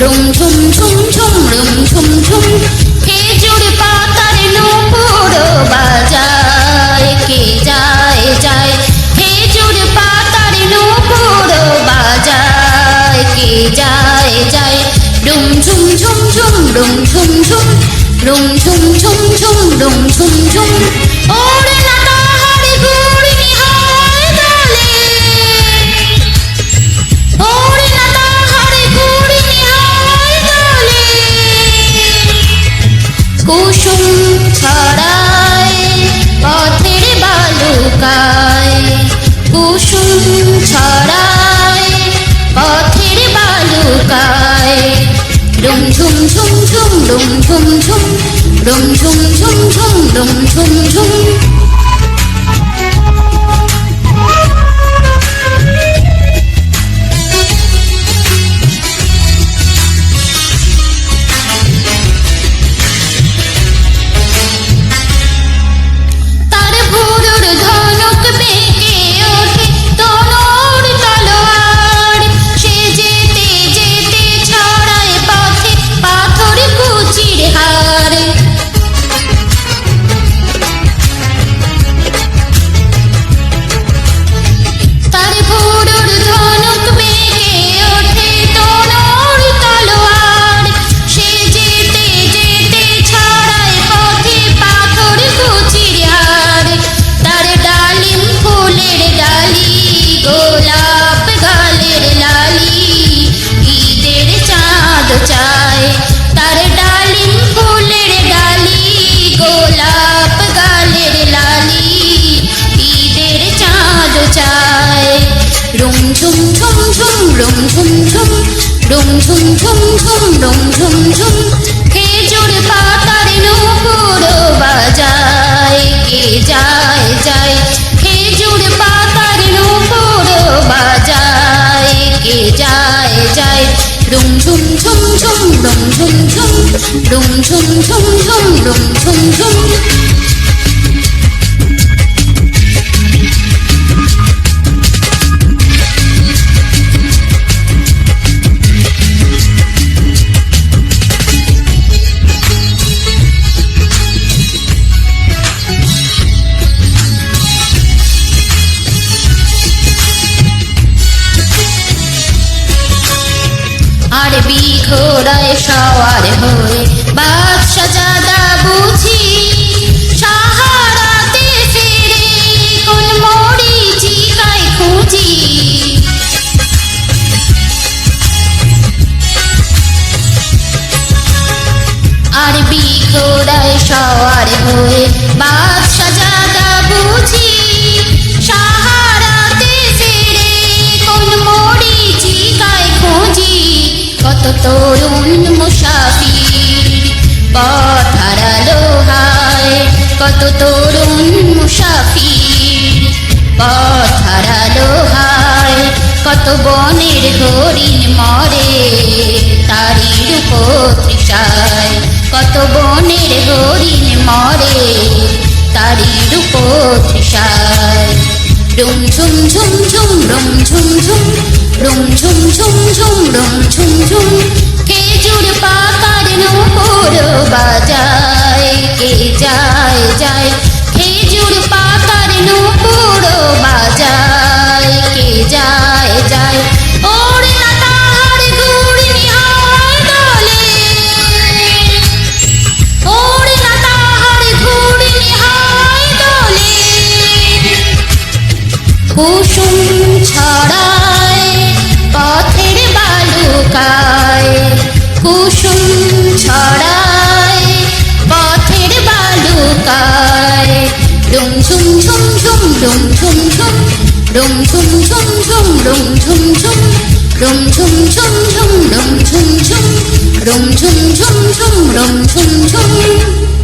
Room ঝুম ঝুম ঝুম রুম ঝুম ঝুম। খেজুর পাতার নূপুর বাজায়, কে যায় যায়। খেজুর পাতার নূপুর বাজায়, কে যায় যায়। রুম ঝুম ঝুম ঝুম রুম ঝুম ঝুম। রুম ঝুম ঝুম ঝুম রুম ঝুম ঝুম। ওরে ডুম ঝুম ঝুম ঝুম ডুম ঝুম ঝুম রুম ঝুম ঝুম ঝুম রুম ঝুম ঝুম রুম ঝুম ঝুম ঝুম রুম ঝুম ঝুম খেজুর পাতার নূপুর বাজায় কে যায় যায় খেজুর পাতার নূপুর বাজায় কে যায় যায় রুম ঝুম ঝুম ঝুম রুম ঝুম ঝুম রুম ঝুম ঝুম ঝুম রুম ঝুম ঝুম আর বিঘোড়ায় সওয়ার হয়ে বাদশা জাদা বুঝি সাহারাতে ফিরে কোন মরি চিকায় খুঁজি। আর বিঘোড়ায় সওয়ার হয়ে বাদশা কত তরুণ মুসাফির, পথ হারালো হায়। কত তরুণ মুসাফির, পথ হারালো হায়। কত বনের হরিণ মরে তারি রূপ তৃষায় কত বনের হরিণ মরে তারি রূপ তৃষায় রুম ঝুম ঝুম ঝুম রুম ঝুম ঝুম। রুম ঝুম ঝুম ঝুম রুম ঝুম ঝুম খেজুর পাতার নূপুর বাজায়, কে যায় যায়। খেজুর পাতার নূপুর বাজায়, কে যায় যায়। ওরে না ছড়ায় পথের বালুকায় ডুম ঝুম ঝুম ঝুম ডুম ঝুম ঝুম ডুম ঝুম ঝুম ঝুম ডুম ঝুম ঝুম ডুম ঝুম ঝুম ঝুম ডুম ঝুম ঝুম ডুম ঝুম ঝুম ঝুম ডুম ঝুম ঝুম